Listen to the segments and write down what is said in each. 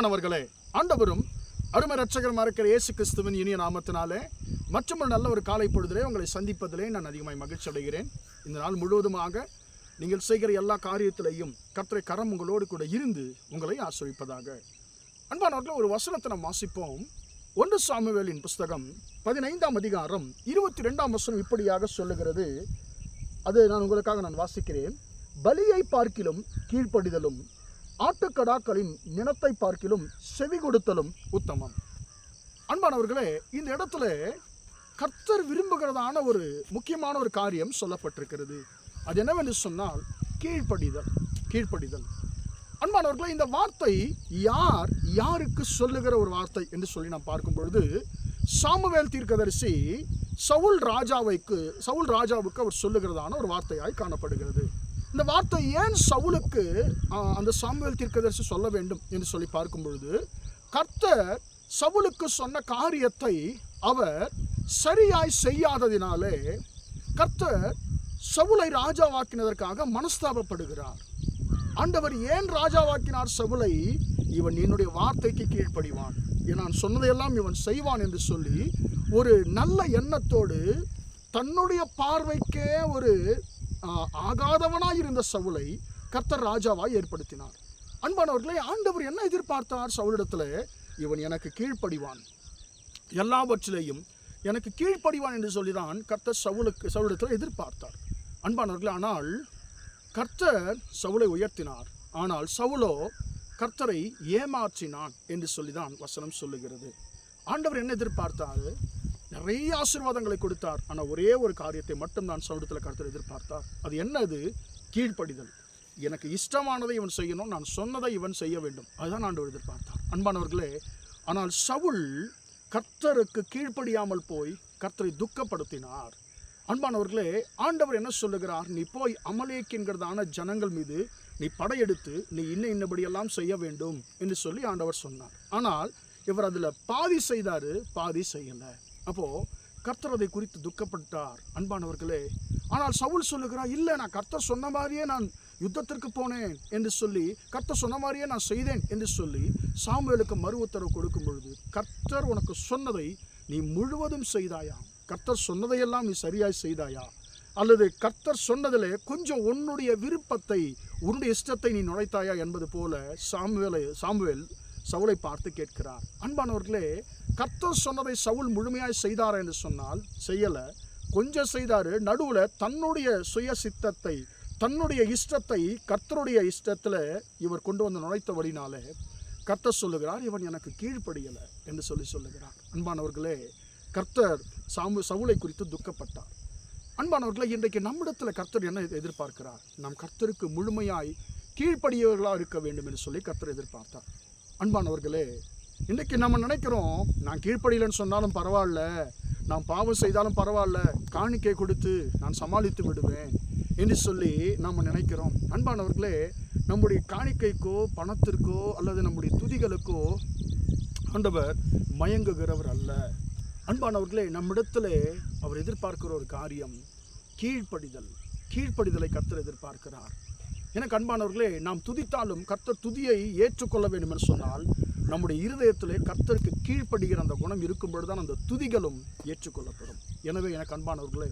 அன்பானவர்களே ஆண்டவரும் அருமை ரட்சகரமாக இருக்கிற இயேசு கிறிஸ்துவின் இனிய நாமத்தினாலே மற்றும் ஒரு நல்ல ஒரு காலை பொழுதிலே உங்களை சந்திப்பதிலே நான் அதிகமாய் மகிழ்ச்சி அடைகிறேன். இந்த நாள் முழுவதுமாக நீங்கள் செய்கிற எல்லா காரியத்திலையும் கர்த்தரை கரம் உங்களோடு கூட இருந்து உங்களை ஆசிரிப்பதாக அன்பானவர்கள் ஒரு வசனத்தை நாம் வாசிப்போம். ஒன்று சாமுவேலின் புஸ்தகம் பதினைந்தாம் அதிகாரம் இருபத்தி ரெண்டாம் வசனம் இப்படியாக சொல்லுகிறது. அது நான் உங்களுக்காக நான் வாசிக்கிறேன். பலியை பார்க்கிலும் கீழ்ப்படிதலும் ஆட்டுக்கடாக்களின் நினத்தை பார்க்கிலும் செவி கொடுத்தலும் உத்தமம். அன்பானவர்களே இந்த இடத்துல கர்த்தர் விரும்புகிறதான ஒரு முக்கியமான ஒரு காரியம் சொல்லப்பட்டிருக்கிறது. அது என்னவென்று சொன்னால் கீழ்ப்படிதல் கீழ்ப்படிதல். அன்பானவர்களே இந்த வார்த்தை யார் யாருக்கு சொல்லுகிற ஒரு வார்த்தை என்று சொல்லி நாம் பார்க்கும் பொழுது சாமுவேல் தீர்க்கதரிசி சவுல் ராஜாவைக்கு சவுல் ராஜாவுக்கு அவர் சொல்லுகிறதான ஒரு வார்த்தையாய் காணப்படுகிறது. இந்த வார்த்தை ஏன் சவுலுக்கு அந்த சாமுவேல் தீர்க்கதரிசி சொல்ல வேண்டும் என்று சொல்லி பார்க்கும் பொழுது கர்த்தர் சவுலுக்கு சொன்ன காரியத்தை அவர் சரியாய் செய்யாததினாலே கர்த்தர் சவுலை ராஜாவாக்கினதற்காக மனஸ்தாபப்படுகிறார். ஆண்டவர் ஏன் ராஜாவாக்கினார் சவுலை? இவன் என்னுடைய வார்த்தைக்கு கீழ்ப்படிவான். நான் சொன்னதையெல்லாம் இவன் செய்வான் என்று சொல்லி ஒரு நல்ல எண்ணத்தோடு தன்னுடைய பார்வைக்கே ஒரு ஆகாதவனாய் இருந்த சவுலை கர்த்தர் ராஜாவாய் ஏற்படுத்தினார். அன்பானவர்களே ஆண்டவர் என்ன எதிர்பார்த்தார் சவுலிடத்துல? இவன் எனக்கு கீழ்ப்படிவான். எல்லாவற்றிலேயும் எனக்கு கீழ்ப்படிவான் என்று சொல்லிதான் கர்த்தர் சவுலுக்கு சவுலிடத்தில் எதிர்பார்த்தார். அன்பானவர்களே ஆனால் கர்த்தர் சவுலை உயர்த்தினார். ஆனால் சவுலோ கர்த்தரை ஏமாற்றினான் என்று சொல்லிதான் வசனம் சொல்லுகிறது. ஆண்டவர் என்ன எதிர்பார்த்தார்? நிறைய ஆசீர்வாதங்களை கொடுத்தார். ஆனால் ஒரே ஒரு காரியத்தை மட்டும் நான் சவுடத்தில் கர்த்தர் எதிர்பார்த்தார். அது என்னது? கீழ்ப்படிதல். எனக்கு இஷ்டமானதை இவன் செய்யணும் நான் சொன்னதை இவன் செய்ய வேண்டும். அதுதான் ஆண்டவர் எதிர்பார்த்தார். அன்பானவர்களே ஆனால் சவுல் கர்த்தருக்கு கீழ்ப்படியாமல் போய் கர்த்தரை துக்கப்படுத்தினார். அன்பானவர்களே ஆண்டவர் என்ன சொல்லுகிறார்? நீ போய் அமலேக்கின்கிறதான ஜனங்கள் மீது நீ படையெடுத்து நீ இன்ன இன்னபடியெல்லாம் செய்ய வேண்டும் என்று சொல்லி ஆண்டவர் சொன்னார். ஆனால் இவர் அதில் பாதி செய்தார் பாதி செய்யலை. அப்போ கர்த்தர் அதை குறித்து துக்கப்பட்டார். அன்பானவர்களே ஆனால் சவுல் சொல்லுகிறார் இல்லை நான் கர்த்தர் சொன்ன மாதிரியே நான் யுத்தத்திற்கு போனேன் என்று சொல்லி கர்த்தர் சொன்ன மாதிரியே நான் செய்தேன் என்று சொல்லி சாமுவேலுக்கு மறு உத்தரவு கொடுக்கும் பொழுது கர்த்தர் உனக்கு சொன்னதை நீ முழுவதும் செய்தாயா? கர்த்தர் சொன்னதையெல்லாம் நீ சரியாய் செய்தாயா? அல்லது கர்த்தர் சொன்னதிலே கொஞ்சம் உன்னுடைய விருப்பத்தை உன்னுடைய இஷ்டத்தை நீ நுழைத்தாயா? என்பது போல சாமுவேலை சாமுவேல் சவுலை பார்த்து கேட்கிறார். அன்பானவர்களே கர்த்தர் சொன்னதை சவுல் முழுமையாய் செய்தார் என்று சொன்னால் செய்யலை. கொஞ்சம் செய்தாரு நடுவில் தன்னுடைய சுய சித்தத்தை தன்னுடைய இஷ்டத்தை கர்த்தருடைய இஷ்டத்தில் இவர் கொண்டு வந்து நுழைத்த வழினாலே கர்த்தர் சொல்லுகிறார் இவன் எனக்கு கீழ்ப்படியலை என்று சொல்லி சொல்லுகிறார். அன்பானவர்களே கர்த்தர் சாமு சவுளை குறித்து துக்கப்பட்டார். அன்பானவர்களே இன்றைக்கு நம்மிடத்தில் கர்த்தர் என்ன எதிர்பார்க்கிறார்? நாம் கர்த்தருக்கு முழுமையாய் கீழ்ப்படியவர்களாக இருக்க வேண்டும் என்று சொல்லி கர்த்தர் எதிர்பார்த்தார். அன்பானவர்களே இன்றைக்கி நம்ம நினைக்கிறோம் நான் கீழ்ப்படியிலன்னு சொன்னாலும் பரவாயில்ல நான் பாவம் செய்தாலும் பரவாயில்ல காணிக்கை கொடுத்து நான் சமாளித்து விடுவேன் என்று சொல்லி நாம் நினைக்கிறோம். அன்பானவர்களே நம்முடைய காணிக்கைக்கோ பணத்திற்கோ அல்லது நம்முடைய துதிகளுக்கோ ஆண்டவர் மயங்குகிறவர் அல்ல. அன்பானவர்களே நம்மிடத்திலே அவர் எதிர்பார்க்கிற ஒரு காரியம் கீழ்ப்படிதல். கீழ்ப்படிதலை கத்தர் எதிர்பார்க்கிறார். எனக்கு அன்பானவர்களே நாம் துதித்தாலும் கர்த்தர் துதியை ஏற்றுக்கொள்ள வேண்டும் என்று சொன்னால் நம்முடைய இருதயத்திலே கர்த்தருக்கு கீழ்ப்படுகிற அந்த குணம் இருக்கும்பொழுது தான் அந்த துதிகளும் ஏற்றுக்கொள்ளப்படும். எனவே எனக்கு அன்பானவர்களே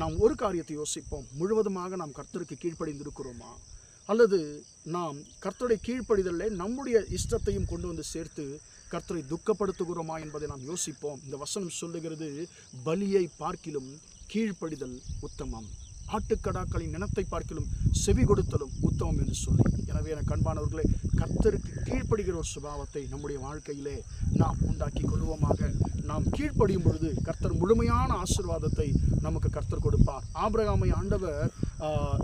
நாம் ஒரு காரியத்தை யோசிப்போம். முழுவதுமாக நாம் கர்த்தருக்கு கீழ்ப்படிந்திருக்கிறோமா? அல்லது நாம் கர்த்தருடைய கீழ்ப்படிதலே நம்முடைய இஷ்டத்தையும் கொண்டு வந்து சேர்த்து கர்த்தரை துக்கப்படுத்துகிறோமா என்பதை நாம் யோசிப்போம். இந்த வசனம் சொல்லுகிறது பலியை பார்க்கிலும் கீழ்ப்படிதல் உத்தமம். ஆட்டுக்கடாக்களின் நினத்தை பார்க்கலும் செவி கொடுத்தலும் உத்தமம் என்று சொல்லி. எனவே என கண்பானவர்களே கர்த்தருக்கு கீழ்ப்படுகிற ஒரு சுபாவத்தை நம்முடைய வாழ்க்கையிலே நாம் உண்டாக்கி கொள்வோமாக. நாம் கீழ்ப்படியும் பொழுது கர்த்தர் முழுமையான ஆசிர்வாதத்தை நமக்கு கர்த்தர் கொடுப்பார். ஆபிரகாமை ஆண்டவர்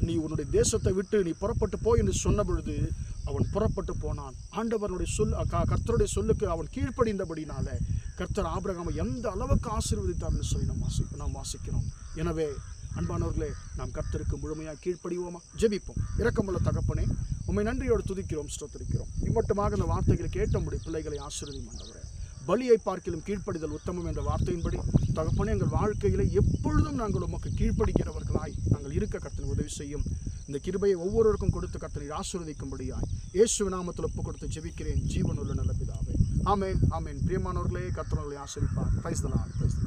நீ உன்னுடைய தேசத்தை விட்டு நீ புறப்பட்டு போ என்று சொன்ன பொழுது அவன் புறப்பட்டு போனான். ஆண்டவனுடைய சொல் கர்த்தருடைய சொல்லுக்கு அவன் கீழ்ப்படிந்தபடினால கர்த்தர் ஆபிரகாமை எந்த அளவுக்கு ஆசீர்வதித்தார்னு சொல்லி நாம் வாசி நாம் வாசிக்கிறோம். எனவே அன்பானவர்களே நாம் கர்த்தருக்கு முழுமையாக கீழ்ப்படிவோமா? ஜெபிப்போம். இரக்கமுள்ள தகப்பனே உம்மை நன்றியோடு துதிக்கிறோம் ஸ்தோத்திரிக்கிறோம். இம்மட்டுமாக இந்த வார்த்தைகளை கேட்ட முடிய பிள்ளைகளை ஆசீர்வதி ஆண்டவரே பலியை பார்க்கிலும் கீழ்ப்படிதல் உத்தமம் என்ற வார்த்தையின்படி தகப்பனே எங்கள் வாழ்க்கையிலே எப்பொழுதும் நாங்கள் உமக்கு கீழ்ப்படிக்கிறவர்களாய் நாங்கள் இருக்க கர்த்தனை உதவி செய்யும். இந்த கிருபையை ஒவ்வொருவருக்கும் கொடுத்து கர்த்தனை ஆசீர்வதிக்கும்படியாய் இயேசு நாமத்தில் ஒப்பு கொடுத்து ஜெபிக்கிறேன். ஜீவனுள்ள நல்ல பிதாவே. ஆமேன் ஆமேன். பிரியமானவர்களே கத்தனவர்களை ஆசிரிப்பார் பிரைஸ் தலான் பிரைஸ்